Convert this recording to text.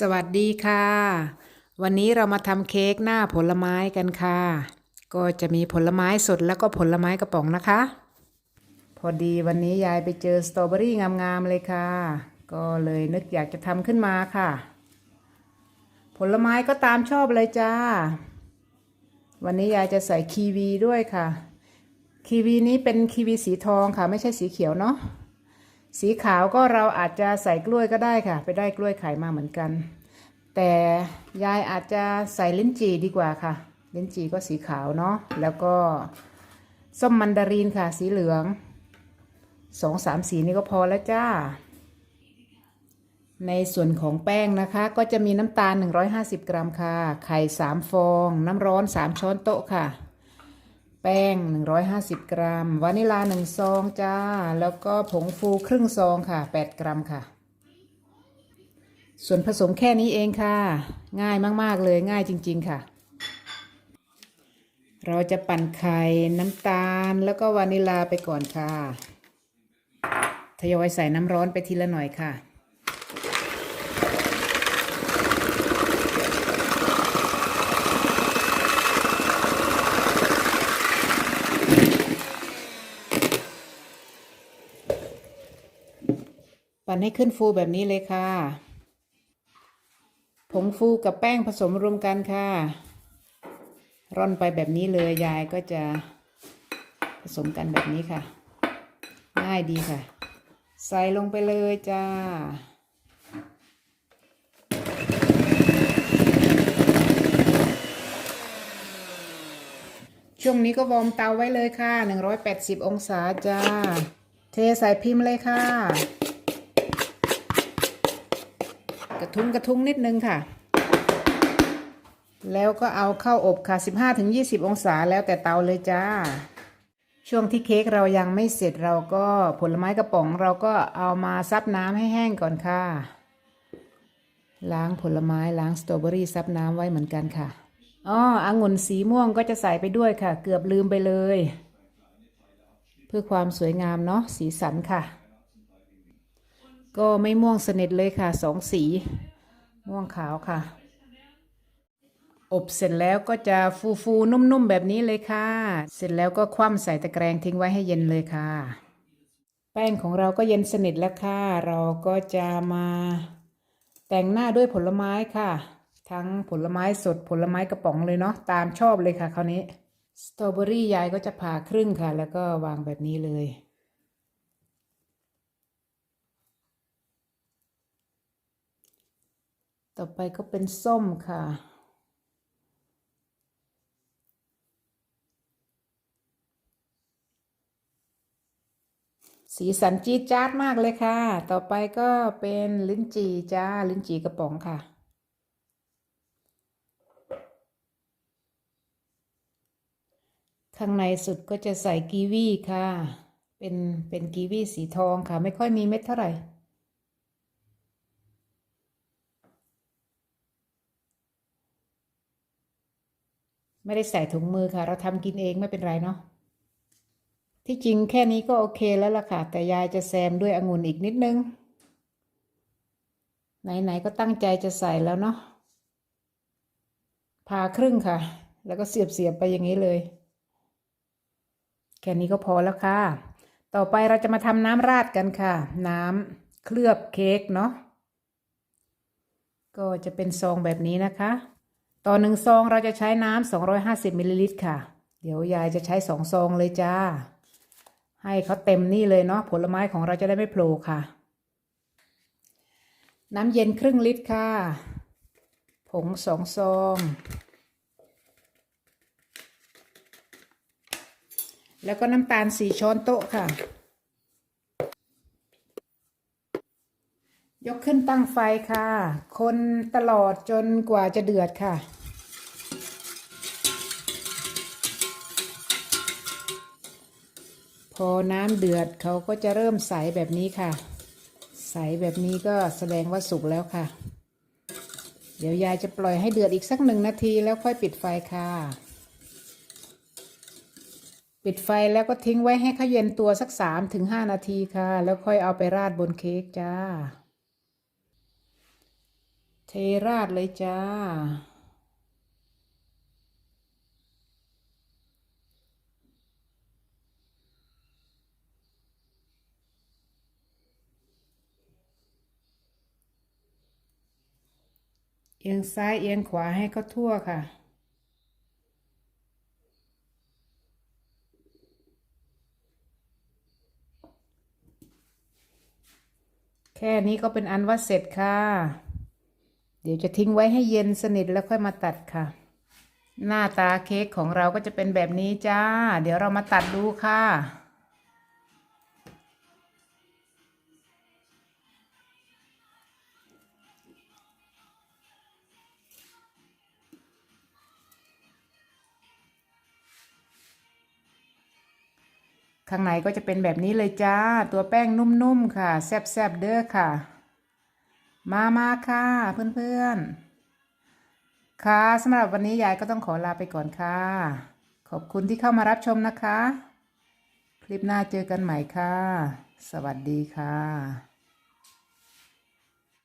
สวัสดีค่ะ วันนี้เรามาทำเค้กหน้าผลไม้กันค่ะ ก็จะมีผลไม้สดแล้วก็ผลไม้กระป๋องนะคะ พอดีวันนี้ยายไปเจอสตรอเบอรี่งามๆเลยค่ะ ก็เลยนึกอยากจะทำขึ้นมาค่ะ ผลไม้ก็ตามชอบเลยจ้า วันนี้ยายจะใส่คีวีด้วยค่ะ คีวีนี้เป็นคีวีสีทองค่ะ ไม่ใช่สีเขียวเนาะ สีขาวก็เราอาจจะใส่กล้วยก็ได้ค่ะ ไปได้กล้วยไข่มาเหมือนกัน แต่ยายอาจจะใส่ลิ้นจี่ดีกว่าค่ะ ลิ้นจี่ก็สีขาวเนาะแล้วก็ส้มมันดารินค่ะ สีเหลืองสองสามสีนี่ก็พอแล้วจ้า ในส่วนของแป้งนะคะ ก็จะมีน้ำตาล 150 กรัมค่ะ ไข่ 3 ฟอง น้ำร้อน 3 ช้อนโต๊ะค่ะ แป้ง 150 กรัม วานิลา1ซองจ้า แล้วก็ผงฟูครึ่งซองค่ะ 8 กรัมค่ะ ส่วนผสมแค่นี้เองค่ะ ง่ายมาก ๆ เลยง่ายจริง ๆ ค่ะ เราจะปั่นไข่น้ำตาลแล้วก็วานิลาไปก่อนค่ะ ทยอยใส่น้ำร้อนไปทีละหน่อยค่ะ ปั่นให้ขึ้นฟูแบบนี้เลยค่ะ ผงฟูกับแป้งผสมรวมกันค่ะ ร่อนไปแบบนี้เลยยายก็จะผสมกันแบบนี้ค่ะ ง่ายดีค่ะ ใส่ลงไปเลยจ้าช่วงนี้ก็วอร์มเตาไว้เลยค่ะ 180 องศาจ้า เทใส่พิมพ์เลยค่ะ กระทุ้งกระทุ้งนิดนึงค่ะ แล้วก็เอาเข้าอบค่ะ 15-20 องศาแล้วแต่เตาเลยจ้า ช่วงที่เค้กเรายังไม่เสร็จเราก็ผลไม้กระป๋องเราก็เอามาซับน้ำให้แห้งก่อนค่ะ ล้างผลไม้ล้างสตรอเบอรี่ซับน้ำไว้เหมือนกันค่ะอ๋อองุ่นสีม่วงก็จะใส่ไปด้วยค่ะ เกือบลืมไปเลย เพื่อความสวยงามเนาะสีสันค่ะ ก็ไม่ม่วงสนิทเลยค่ะสองสี ม่วงขาวค่ะ อบเสร็จแล้วก็จะฟูฟูๆนุ่มๆแบบนี้เลยค่ะ เสร็จแล้วก็คว่ำใส่ตะแกรงทิ้งไว้ให้เย็นเลยค่ะ แป้งของเราก็เย็นสนิทแล้วค่ะ เราก็จะมาแต่งหน้าด้วยผลไม้ค่ะ ทั้งผลไม้สดผลไม้กระป๋องเลยเนาะตามชอบเลยค่ะคราวนี้สตรอเบอรี่ยายก็จะผ่าครึ่งค่ะ แล้วก็วางแบบนี้เลย ต่อไปก็เป็นส้มค่ะ สีสันจี๊ดจ๊าดมากเลยค่ะ ต่อไปก็เป็นลิ้นจี่จ้า ลิ้นจี่กระป๋องค่ะ ข้างในสุดก็จะใส่กีวีค่ะ เป็นเป็นกีวีสีทองค่ะ ไม่ค่อยมีเม็ดเท่าไหร่ ไม่ได้ใส่ถุงมือค่ะ เราทำกินเองไม่เป็นไรเนาะที่จริงแค่นี้ก็โอเคแล้วล่ะค่ะ แต่ยายจะแซมด้วยองุ่นอีกนิดนึง ไหนๆก็ตั้งใจจะใส่แล้วเนาะผ่าครึ่งค่ะ แล้วก็เสียบๆไปอย่างนี้เลย แค่นี้ก็พอแล้วค่ะ ต่อไปเราจะมาทำน้ำราดกันค่ะ น้ำเคลือบเค้กเนาะก็จะเป็นซองแบบนี้นะคะ ต่อหนึ่งซองเราจะใช้น้ำ250มิลลิลิตรค่ะ เดี๋ยวยายจะใช้สองซองเลยจ้า ให้เขาเต็มนี่เลยเนาะผลไม้ของเราจะได้ไม่โผล่ค่ะ น้ำเย็นครึ่งลิตรค่ะ ผงสองซอง แล้วก็น้ำตาลสี่ช้อนโต๊ะค่ะ ยกขึ้นตั้งไฟค่ะ คนตลอดจนกว่าจะเดือดค่ะ อน้ำเดือดเขาก็จะเริ่มใสแบบนี้ค่ะ ใสแบบนี้ก็แสดงว่าสุกแล้วค่ะ เดี๋ยวยายจะปล่อยให้เดือดอีกสักหนึ่งนาทีแล้วค่อยปิดไฟค่ะ ปิดไฟแล้วก็ทิ้งไว้ให้เขาเย็นตัวสักสามถึงห้านาทีค่ะ แล้วค่อยเอาไปราดบนเค้กจ้า เทเทราดเลยจ้า เอียงซ้ายเอียงขวาให้เขาทั่วค่ะ แค่นี้ก็เป็นอันว่าเสร็จค่ะ เดี๋ยวจะทิ้งไว้ให้เย็นสนิทแล้วค่อยมาตัดค่ะ หน้าตาเค้กของเราก็จะเป็นแบบนี้จ้า เดี๋ยวเรามาตัดดูค่ะ ข้างในก็จะเป็นแบบนี้เลยจ้า ตัวแป้งนุ่มๆค่ะ แซ่บๆเด้อค่ะ มามาค่ะเพื่อนๆ ค่ะสำหรับวันนี้ยายก็ต้องขอลาไปก่อนค่ะ ขอบคุณที่เข้ามารับชมนะคะ คลิปหน้าเจอกันใหม่ค่ะ สวัสดีค่ะ